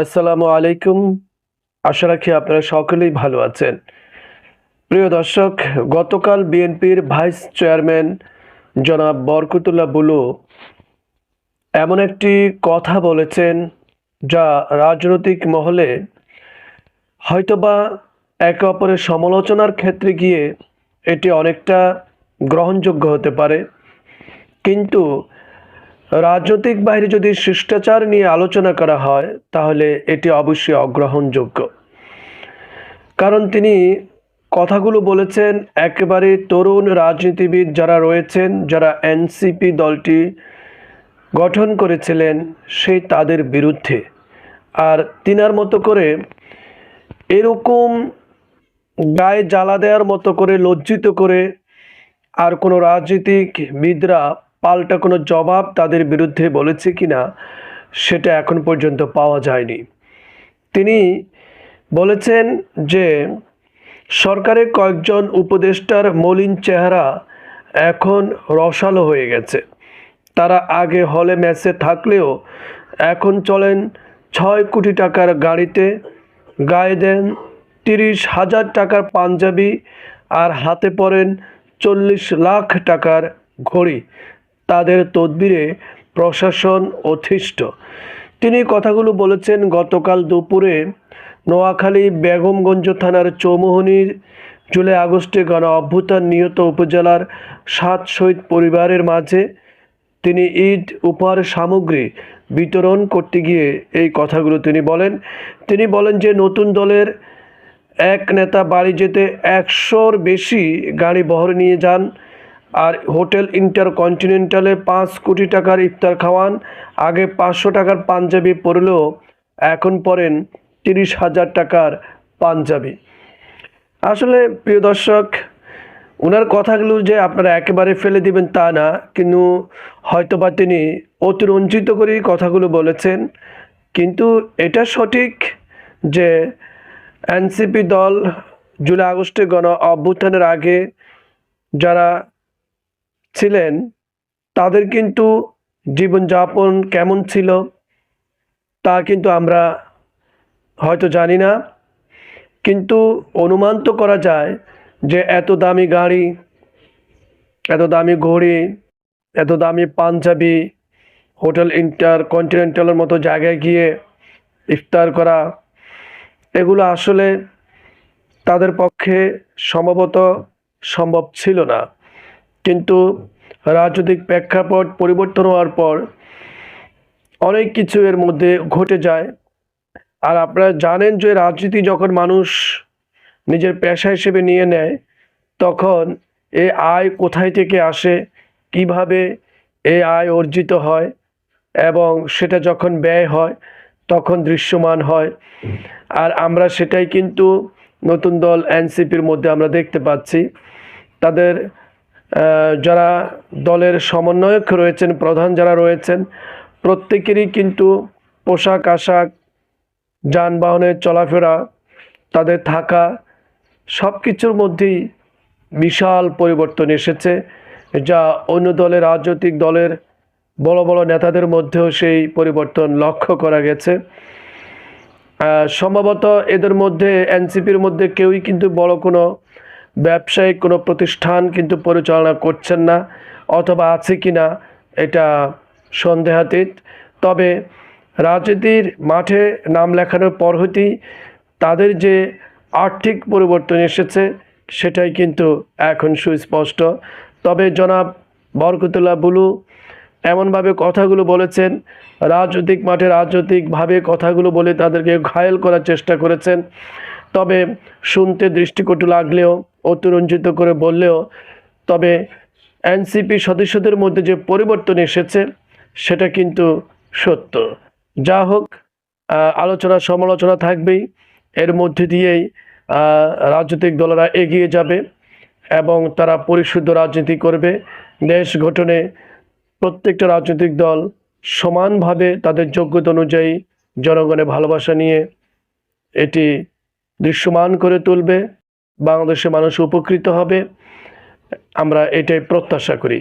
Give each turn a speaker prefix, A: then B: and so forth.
A: আসসালামু আলাইকুম। আশা রাখি আপনারা সকলেই ভালো আছেন। প্রিয় দর্শক, গতকাল বিএনপির ভাইস চেয়ারম্যান জনাব বরকতুল্লাহ বুলু এমন একটি কথা বলেছেন যা রাজনৈতিক মহলে হয়তোবা একে অপরের সমালোচনার ক্ষেত্রে গিয়ে এটি অনেকটা গ্রহণযোগ্য হতে পারে। কিন্তু রাজনৈতিক বাইরে যদি শিষ্টাচার নিয়ে আলোচনা করা হয়, তাহলে এটি অবশ্যই অগ্রহণযোগ্য। কারণ তিনি কথাগুলো বলেছেন, একেবারে তরুণ রাজনীতিবিদ যারা রয়েছেন, যারা এনসিপি দলটি গঠন করেছিলেন, সেই তাদের বিরুদ্ধে। আর তিনার মতো করে এরকম গায়ে জ্বালা দেওয়ার মতো করে লজ্জিত করে আর কোনো রাজনীতিকবিদরা পাল্টা কোনো জবাব তাদের বিরুদ্ধে বলেছে কি না, সেটা এখন পর্যন্ত পাওয়া যায়নি। তিনি বলেছেন যে, সরকারের কয়েকজন উপদেষ্টার মলিন চেহারা এখন রসালো হয়ে গেছে। তারা আগে হলে ম্যাচে থাকলেও এখন চলেন ছয় কোটি টাকার গাড়িতে, গায়ে দেন তিরিশ হাজার টাকার পাঞ্জাবি আর হাতে পরেন চল্লিশ লাখ টাকার ঘড়ি। তাদের তদবিরে প্রশাসন অতিষ্ঠ। তিনি কথাগুলো বলেছেন, গতকাল দুপুরে নোয়াখালী বেগমগঞ্জ থানার চৌমোহনীর জুলাই আগস্টে গণ অভ্যুত্থান নিহত উপজেলার সাত শহীদ পরিবারের মাঝে তিনি ঈদ উপহার, সামগ্রী বিতরণ করতে গিয়ে এই কথাগুলো তিনি বলেন। তিনি বলেন যে, নতুন দলের এক নেতা বাড়ি যেতে একশোর বেশি গাড়ি বহর নিয়ে যান। আর হোটেল ইন্টার কন্টিনেন্টালে পাঁচ কোটি টাকার ইফতার খাওয়ান, আগে পাঁচশো টাকার পাঞ্জাবি পরলেও এখন পরেন তিরিশ হাজার টাকার পাঞ্জাবি। আসলে প্রিয় দর্শক ওনার কথাগুলো যে আপনারা একেবারে ফেলে দিবেন তা না, কিন্তু হয়তোবা তিনি অতিরঞ্জিত করেই কথাগুলো বলেছেন। কিন্তু এটা সঠিক যে এনসিপি দল জুলাই আগস্টে গণ অভ্যুত্থানের আগে যারা ছিলেন, তাদের কিন্তু জীবনযাপন কেমন ছিল তা কিন্তু আমরা হয়তো জানি না। কিন্তু অনুমান তো করা যায় যে এত দামি গাড়ি, এত দামি ঘড়ি, এত দামি পাঞ্জাবি, হোটেল ইন্টার কন্টিনেন্টালের মতো জায়গায় গিয়ে ইফতার করা, এগুলো আসলে তাদের পক্ষে সম্ভবত সম্ভব ছিল না। কিন্তু রাজনৈতিক প্রেক্ষাপট পরিবর্তন হওয়ার পর অনেক কিছু এর মধ্যে ঘটে যায়। আর আপনারা জানেন যে রাজনীতি যখন মানুষ নিজের পেশা হিসেবে নিয়ে নেয়, তখন এ আয় কোথায় থেকে আসে, কীভাবে এ আয় অর্জিত হয় এবং সেটা যখন ব্যয় হয়, তখন দৃশ্যমান হয়। আর আমরা সেটাই কিন্তু নতুন দল এনসিপির মধ্যে আমরা দেখতে পাচ্ছি। তাদের যারা দলের সমন্বয়ক রয়েছেন, প্রধান যারা রয়েছেন, প্রত্যেকেরই কিন্তু পোশাক, আশাক যানবাহনের চলাফেরা, তাদের থাকা সব কিছুর মধ্যেই বিশাল পরিবর্তন এসেছে, যা অন্য দলের রাজনৈতিক দলের বড় বড় নেতাদের মধ্যেও সেই পরিবর্তন লক্ষ্য করা গেছে। সম্ভবত এদের মধ্যে, এনসিপির মধ্যে কেউই কিন্তু বড় কোনো ব্যবসায়িক কোনো প্রতিষ্ঠান কিন্তু পরিচালনা করছেন না অথবা আছে কি না এটা সন্দেহাতীত। তবে রাজনীতির মাঠে নাম লেখানোর পর হতেই তাদের যে আর্থিক পরিবর্তন এসেছে সেটাই কিন্তু এখন সুস্পষ্ট। তবে জনাব বরকতুল্লাহ বুলু এমনভাবে কথাগুলো বলেছেন, রাজনৈতিক মাঠে রাজনৈতিকভাবে কথাগুলো বলে তাদেরকে ঘায়েল করার চেষ্টা করেছেন। তবে শুনতে দৃষ্টিকটু লাগলেও অতিরঞ্জিত করে বললেও, তবে এনসিপি সদস্যদের মধ্যে যে পরিবর্তন এসেছে, সেটা কিন্তু সত্য। যা হোক আলোচনা সমালোচনা থাকবেই। এর মধ্যে দিয়েই রাজনৈতিক দলেরা এগিয়ে যাবে এবং তারা পরিশুদ্ধ রাজনীতি করবে। দেশ গঠনে প্রত্যেকটা রাজনৈতিক দল সমানভাবে তাদের যোগ্যতা অনুযায়ী জনগণের ভালোবাসা নিয়ে এটি দৃশ্যমান করে তুলবে বাংলাদেশের মানুষ উপকৃত হবে। আমরা এটাই প্রত্যাশা করি।